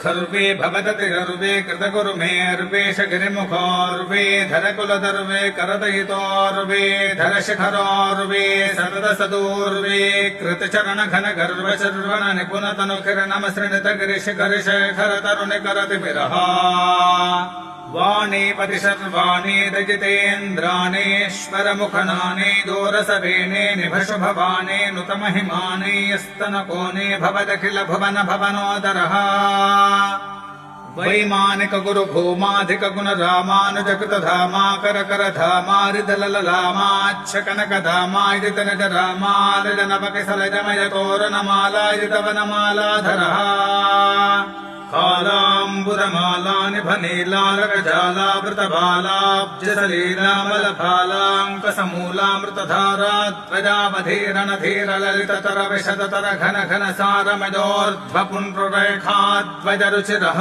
खर्वे भवदति गर्वे कृतगुरुमेर्वेश गिरिमुखोर्वे धरकुलदर्वे करदयितोर्वे धरशिखरोर्वे सतत सदूर्वे कृतचरण घन गर्व शर्वण निपुण तनु किरणम सृणित गिरिशिखरिशेखर तरुणि करति विरहा वाणीपति सर्वाणि रजितेन्द्राणीश्वर मुखनानि दोरसवेणे निभशुभवाने नुतमहिमाने यस्तनकोने भवदखिल भुवन भवनोदरः वैमानिक कालाम्बुदमालानि फनीलारकजालावृतबालाब्जसलीलामलफालाङ्कसमूलामृतधारा ध्वजावधीरणधीरललिततर विशदतर घन घन सारमजोर्ध्वपुण्ड्ररेखाध्वजरुचिरः